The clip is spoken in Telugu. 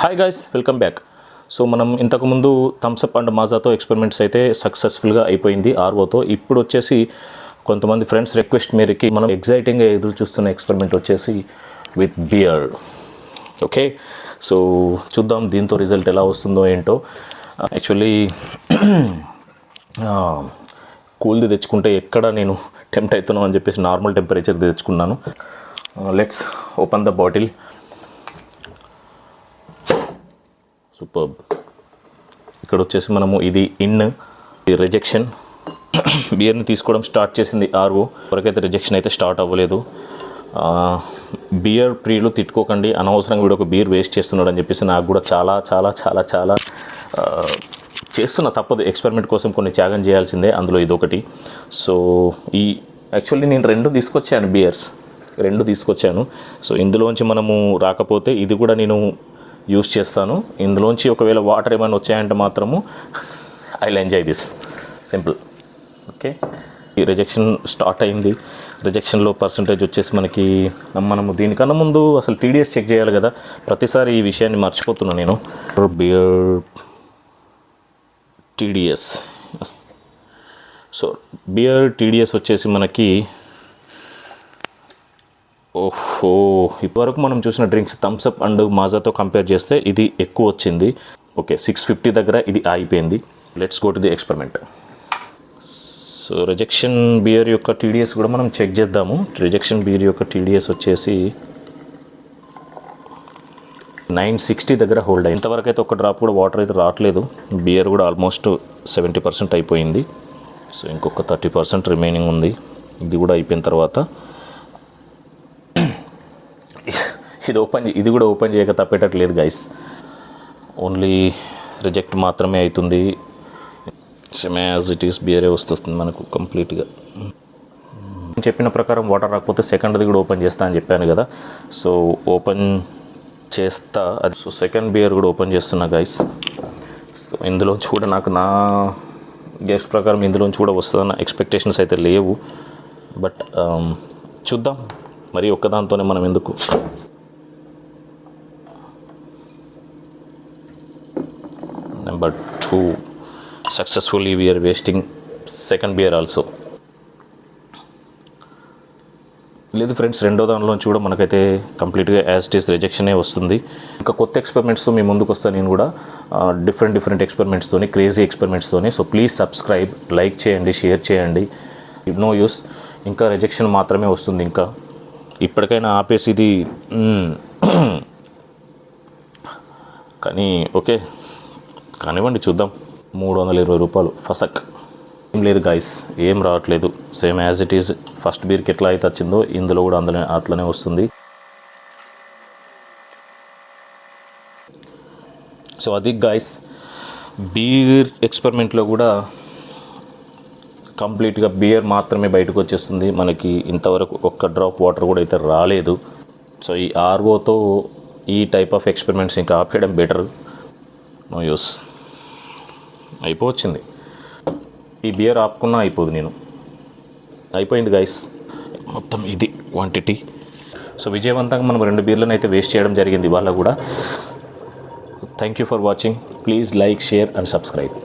Hi guys welcome back so మనం ఇంతకుముందు థమ్స్అప్ అండ్ మాజాతో ఎక్స్పెరిమెంట్స్ అయితే సక్సెస్ఫుల్గా అయిపోయింది ఆర్ఓతో ఇప్పుడు వచ్చేసి కొంతమంది ఫ్రెండ్స్ రిక్వెస్ట్ మేరకి మనం ఎగ్జైటింగ్గా ఎదురు చూస్తున్న ఎక్స్పెరిమెంట్ వచ్చేసి విత్ బియర్ ఓకే సో చూద్దాం దీంతో రిజల్ట్ ఎలా వస్తుందో ఏంటో. యాక్చువల్లీ కూల్ది తెచ్చుకుంటే ఎక్కడ నేను టెంప్ట్ అవుతున్నాను అని చెప్పేసి నార్మల్ టెంపరేచర్ తెచ్చుకున్నాను. Let's open the bottle super ఇక్కడ వచ్చేసి మనము ఇది ఇన్ ఇది రిజెక్షన్ బియర్ని తీసుకోవడం స్టార్ట్ చేసింది ఆర్ఓ వరకైతే రిజెక్షన్ అయితే స్టార్ట్ అవ్వలేదు. బియర్ ప్రియులు తిట్టుకోకండి. అనవసరంగా వీడు ఒక బీర్ వేస్ట్ చేస్తున్నాడు అని చెప్పేసి నాకు కూడా చాలా చాలా చాలా చాలా చేస్తున్న. తప్పదు. ఎక్స్పెరిమెంట్ కోసం కొన్ని త్యాగం చేయాల్సిందే. అందులో ఇదొకటి. సో ఈ యాక్చువల్లీ నేను రెండు తీసుకొచ్చాను బియర్స్ రెండు తీసుకొచ్చాను. సో ఇందులోంచి మనము రాకపోతే ఇది కూడా నేను యూస్ చేస్తాను. ఇందులోంచి ఒకవేళ వాటర్ ఏమైనా వచ్చాయంటే మాత్రము I enjoy this. Simple. Okay? ఈ రిజెక్షన్ స్టార్ట్ అయింది. రిజెక్షన్లో పర్సంటేజ్ వచ్చేసి మనకి మనము దీనికన్నా ముందు అసలు టీడీఎస్ చెక్ చేయాలి కదా. ప్రతిసారి ఈ విషయాన్ని మర్చిపోతున్నాను నేను. Beer TDS so beer TDS వచ్చేసి మనకి ఓహో ఇప్పటివరకు మనం చూసిన డ్రింక్స్ థమ్స్అప్ అండ్ మాజాతో కంపేర్ చేస్తే ఇది ఎక్కువ వచ్చింది. ఓకే సిక్స్ ఫిఫ్టీ దగ్గర ఇది ఆగిపోయింది. Let's go to the experiment so rejection beer యొక్క టీడీఎస్ కూడా మనం చెక్ చేద్దాము. రిజెక్షన్ బియర్ యొక్క టీడీఎస్ వచ్చేసి నైన్ సిక్స్టీ దగ్గర హోల్డ్ అయ్యింది. ఇంతవరకు అయితే ఒక డ్రాప్ కూడా వాటర్ అయితే రావట్లేదు. బియర్ కూడా ఆల్మోస్ట్ సెవెంటీ పర్సెంట్ అయిపోయింది. సో ఇంకొక థర్టీ పర్సెంట్ రిమైనింగ్ ఉంది. ఇది కూడా అయిపోయిన తర్వాత ఇది ఓపెన్ ఇది కూడా ఓపెన్ చేయక తప్పేటట్లేదు గైస్ ఓన్లీ రిజెక్ట్ మాత్రమే అవుతుంది సేమ్ యాజ్ ఇట్ ఈస్ బియరే వస్తుంది మనకు కంప్లీట్గా చెప్పిన ప్రకారం వాటర్ రాకపోతే సెకండ్ది కూడా ఓపెన్ చేస్తా అని చెప్పాను కదా. సో ఓపెన్ చేస్తా. అది సో సెకండ్ బియర్ కూడా ఓపెన్ చేస్తున్నా గైస్ సో ఇందులోంచి కూడా నాకు నా గెస్ట్ ప్రకారం ఇందులోంచి కూడా వస్తుందన్న ఎక్స్పెక్టేషన్స్ అయితే లేవు. బట్ um, చూద్దాం. మరి ఒక్కదాంతోనే మనం ఎందుకు number two successfully we're wasting second beer also లేదు ఫ్రెండ్స్ రెండో దానిలోంచి కూడా మనకైతే కంప్లీట్గా యాజ్ ఇట్ ఈస్ రిజెక్షనే వస్తుంది. ఇంకా కొత్త ఎక్స్పెరిమెంట్స్తో మీ ముందుకు వస్తాను నేను కూడా. డిఫరెంట్ డిఫరెంట్ ఎక్స్పెరిమెంట్స్తోని క్రేజీ ఎక్స్పెరిమెంట్స్తోని సో ప్లీజ్ సబ్స్క్రైబ్ లైక్ చేయండి షేర్ చేయండి. నో యూస్ ఇంకా రిజెక్షన్ మాత్రమే వస్తుంది ఇంకా. ఇప్పటికైనా ఆపేసి ఇది కానీ ఓకే కానివ్వండి చూద్దాం. మూడు వందల ఇరవై రూపాయలు. ఫసక్. ఏం లేదు గాయస్ ఏం రావట్లేదు. Same as it is first బీర్కి ఎట్లా అయితే వచ్చిందో ఇందులో కూడా అందులో అట్లనే వస్తుంది. సో అది గాయస్ బీర్ ఎక్స్పెరిమెంట్లో కూడా కంప్లీట్గా బియర్ మాత్రమే బయటకు వచ్చేస్తుంది. మనకి ఇంతవరకు ఒక్క డ్రాప్ వాటర్ కూడా అయితే రాలేదు. సో ఈ ఆర్ఓతో ఈ టైప్ ఆఫ్ ఎక్స్పెరిమెంట్స్ ఇంకా ఆపేయడం బెటర్ నో యూస్. అయిపోవచ్చింది. ఈ బియర్ ఆపుకున్నా అయిపోదు నేను. అయిపోయింది గైస్ మొత్తం ఇది క్వాంటిటీ సో విజయవంతంగా మనం రెండు బీర్లను అయితే వేస్ట్ చేయడం జరిగింది ఇవాళ కూడా. Thank you for watching please like share and subscribe